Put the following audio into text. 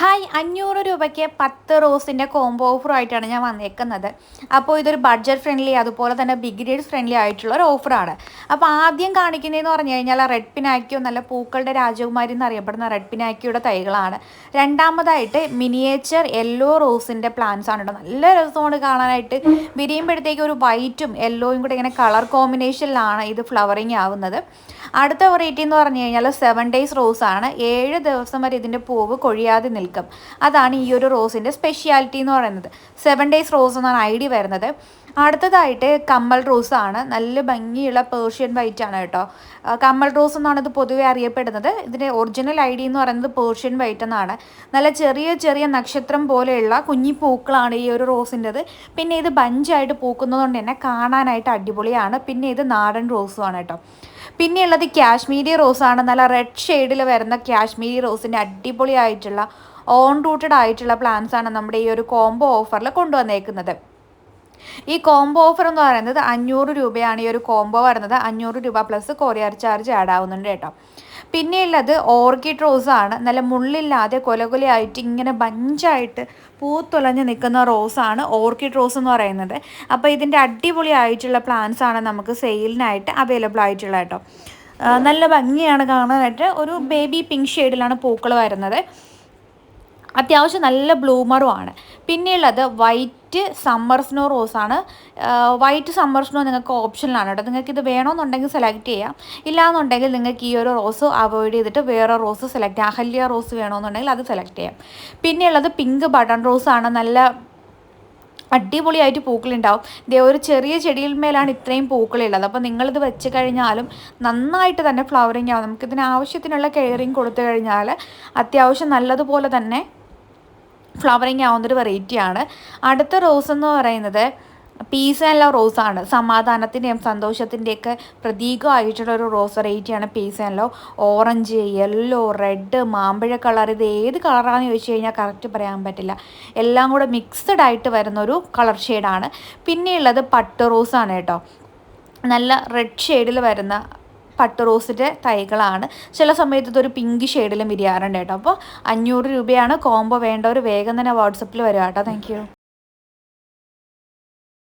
Hi അഞ്ഞൂറ് രൂപയ്ക്ക് പത്ത് റോസിന്റെ കോംബോ ഓഫറുമായിട്ടാണ് ഞാൻ വന്നേക്കുന്നത്. അപ്പോൾ ഇതൊരു ബഡ്ജറ്റ് ഫ്രണ്ട്ലി അതുപോലെ തന്നെ ബിഗിനേഴ്സ് ഫ്രണ്ട്ലി ആയിട്ടുള്ള ഒരു ഓഫറാണ് അപ്പോൾ ആദ്യം കാണിക്കുന്നതെന്ന് പറഞ്ഞു കഴിഞ്ഞാൽ റെഡ് പിനാക്കിയോ നല്ല പൂക്കളുടെ രാജകുമാരി എന്നറിയപ്പെടുന്ന റെഡ് പിനാക്കിയുടെ തൈകളാണ്. രണ്ടാമതായിട്ട് മിനിയേച്ചർ യെല്ലോ റോസിന്റെ പ്ലാന്റ്സ് ആണ് കേട്ടോ നല്ല രസമാണ് കാണാനായിട്ട്. വിരിയുമ്പോഴത്തേക്ക് ഒരു വൈറ്റും യെല്ലോയും കൂടെ ഇങ്ങനെ കളർ കോമ്പിനേഷനിലാണ് ഇത് ഫ്ലവറിങ് ആവുന്നത്. അടുത്ത വെറൈറ്റി എന്ന് പറഞ്ഞു കഴിഞ്ഞാൽ സെവൻ ഡേയ്സ് റോസാണ് ഏഴ് ദിവസം വരെ ഇതിന്റെ പൂവ് കൊഴിയാതെ നിൽക്കും. അതാണ് ഈ ഒരു റോസിന്റെ സ്പെഷ്യാലിറ്റി എന്ന് പറയുന്നത്. സെവൻ ഡേയ്സ് റോസ് എന്നാണ് ഐ ഡി വരുന്നത്. അടുത്തതായിട്ട് കമ്മൽ റോസ് ആണ്. നല്ല ഭംഗിയുള്ള പേർഷ്യൻ വൈറ്റ് ആണ് കേട്ടോ. കമ്മൽ റോസ് എന്നാണ് ഇത് പൊതുവെ അറിയപ്പെടുന്നത്. ഇതിന്റെ ഒറിജിനൽ ഐ ഡി എന്ന് പറയുന്നത് പേർഷ്യൻ വൈറ്റ് എന്നാണ്. നല്ല ചെറിയ ചെറിയ നക്ഷത്രം പോലെയുള്ള കുഞ്ഞി പൂക്കളാണ് ഈ ഒരു റോസിന്റെത്. പിന്നെ ഇത് ബഞ്ചായിട്ട് പൂക്കുന്നതുകൊണ്ട് തന്നെ കാണാനായിട്ട് അടിപൊളിയാണ്. പിന്നെ ഇത് നാടൻ റോസുമാണ് കേട്ടോ. പിന്നെയുള്ളത് കാശ്മീരി റോസാണ് നല്ല റെഡ് ഷെയ്ഡിൽ വരുന്ന കാശ്മീരി റോസിന്റെ അടിപൊളിയായിട്ടുള്ള ഓൺ റൂട്ടഡ് ആയിട്ടുള്ള പ്ലാന്റ്സ് ആണ് നമ്മുടെ ഈ ഒരു കോംബോ ഓഫറിൽ കൊണ്ടുവന്നേക്കുന്നത്. ഈ കോംബോ ഓഫർ എന്ന് പറയുന്നത് അഞ്ഞൂറ് രൂപയാണ് ഈ ഒരു കോംബോ വരുന്നത്. അഞ്ഞൂറ് രൂപ പ്ലസ് കൊറിയർ ചാർജ് ആഡ് ആവുന്നുണ്ട് കേട്ടോ. പിന്നെയുള്ളത് ഓർക്കിഡ് ആണ്. നല്ല മുള്ളില്ലാതെ കൊലകൊലയായിട്ട് ഇങ്ങനെ ബഞ്ചായിട്ട് പൂത്തുലഞ്ഞ് നിൽക്കുന്ന റോസാണ് ഓർക്കിഡ് റോസ് എന്ന് പറയുന്നത്. അപ്പോൾ ഇതിന്റെ അടിപൊളിയായിട്ടുള്ള പ്ലാന്റ്സ് ആണ് നമുക്ക് സെയിലിനായിട്ട് അവൈലബിൾ ആയിട്ടുള്ള കേട്ടോ. നല്ല ഭംഗിയാണ് കാണാനായിട്ട്. ഒരു ബേബി പിങ്ക് ഷെയ്ഡിലാണ് പൂക്കൾ വരുന്നത്. അത്യാവശ്യം നല്ല ബ്ലൂമറുമാണ്. പിന്നെയുള്ളത് വൈറ്റ് സമ്മർ സ്നോ റോസാണ്. വൈറ്റ് സമ്മർ സ്നോ നിങ്ങൾക്ക് ഓപ്ഷനിലാണ് കേട്ടോ. നിങ്ങൾക്ക് ഇത് വേണമെന്നുണ്ടെങ്കിൽ സെലക്ട് ചെയ്യാം. ഇല്ലാന്നുണ്ടെങ്കിൽ നിങ്ങൾക്ക് ഈ ഒരു റോസ് അവോയ്ഡ് ചെയ്തിട്ട് വേറെ റോസ് സെലക്ട് ചെയ്യാം. അഹല്യ റോസ് വേണമെന്നുണ്ടെങ്കിൽ അത് സെലക്ട് ചെയ്യാം. പിന്നെയുള്ളത് പിങ്ക് ബട്ടൺ റോസാണ്. നല്ല അടിപൊളിയായിട്ട് പൂക്കളുണ്ടാവും. ഇതേ ഒരു ചെറിയ ചെടിയിൽ മേലാണ് ഇത്രയും പൂക്കളുള്ളത്. അപ്പോൾ നിങ്ങളിത് വെച്ച് കഴിഞ്ഞാലും നന്നായിട്ട് തന്നെ ഫ്ലവറിങ് ആവും. നമുക്കിതിന് ആവശ്യത്തിനുള്ള കെയറിങ് കൊടുത്തു കഴിഞ്ഞാൽ അത്യാവശ്യം നല്ലതുപോലെ തന്നെ ഫ്ലവറിങ് ആവുന്നൊരു വെറൈറ്റിയാണ്. അടുത്ത റോസ് എന്ന് പറയുന്നത് പീസ് ആൻഡ് ലവ് റോസാണ് സമാധാനത്തിന്റെയും സന്തോഷത്തിന്റെയൊക്കെ പ്രതീകമായിട്ടുള്ള ഒരു റോസ് വെറൈറ്റിയാണ് peace and love. Orange yellow red മാമ്പഴ കളർ ഇത് ഏത് കളറാണെന്ന് ചോദിച്ചു കഴിഞ്ഞാൽ കറക്റ്റ് പറയാൻ പറ്റില്ല. എല്ലാം കൂടെ മിക്സഡ് ആയിട്ട് വരുന്നൊരു കളർ ഷെയ്ഡാണ് പിന്നെയുള്ളത് പട്ട് റോസാണ് കേട്ടോ. നല്ല റെഡ് ഷെയ്ഡിൽ വരുന്ന പട്ട് റോസിന്റെ തൈകളാണ്. ചില സമയത്ത് ഇതൊരു പിങ്ക് ഷെയ്ഡിലും വിരിയാറുണ്ട് കേട്ടോ. അപ്പോൾ അഞ്ഞൂറ് രൂപയാണ് കോംബോ വേണ്ടവർ വേഗം തന്നെ വാട്സപ്പിൽ വരിക കേട്ടോ. താങ്ക്